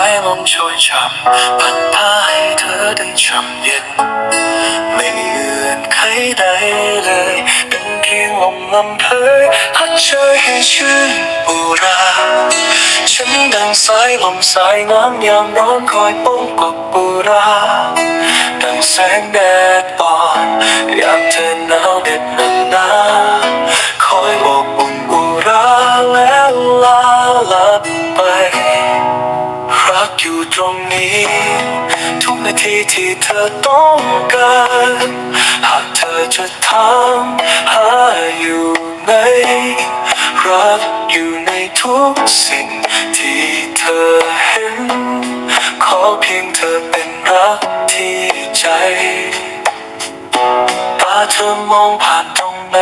ายลมโชยช่ำพัดพาให้เธอได้ช่ำเย็นไม่มีเงื่อนไขใดเลยเป็นเพียง อยู่ตรงนี้ ทุกนาทีที่เธอต้องการหากเธอจะถามหาอยู่ไหนรักอยู่ในทุกสิ่งที่เธอเห็น ขอเพียงเธอเป็นรักที่ใจตาเธอมองผ่านตรงไหน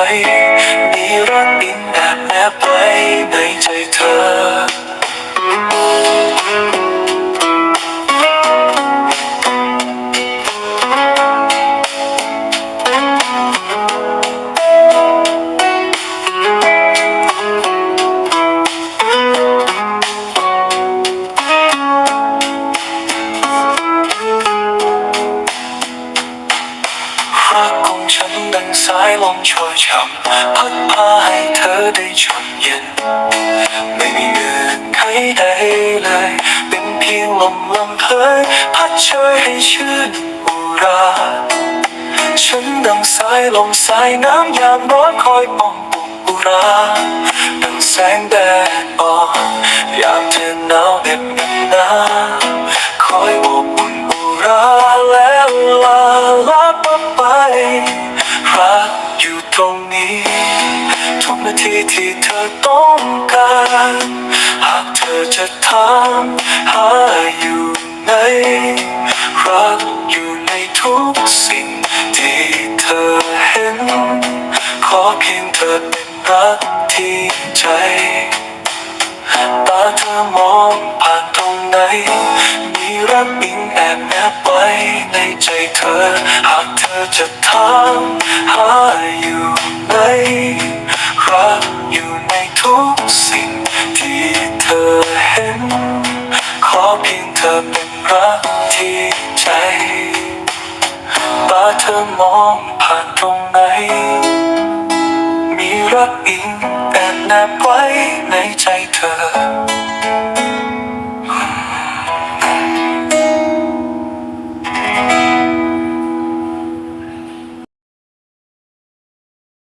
มีรักอินแอบแนบไว้ในใจเธอ รักของฉันดังสายลมโชยช่ำพัดพาให้เธอได้ช่ำเย็น ไม่มีเงื่อนไขใดเลย เป็นเพียงลมลำเพยพัดเชยให้ชื่นอุราฉันดังสายลมสายน้ำยามร้อนคอยป้องปุกอุราดังแสงแดดอ่อนยามเธอหนาวเหน็บ ทุกนาทีที่เธอต้องการ หากเธอจะถามหาอยู่ไหนรักอยู่ในทุกสิ่งที่เธอเห็น ขอเพียงเธอเป็นรักที่ใจตาเธอมองผ่านตรงไหน มีรักอิง บแนบไว้ในใจเธอ หากเธอจะถามหาอยู่ไหนรักอยู่ในทุกสิ่งที่เธอเห็น ขอเพียงเธอเป็นรักที่ใจตาเธอมองผ่านตรงไหน มีรักอิงแอบแนบไว้ในใจเธอ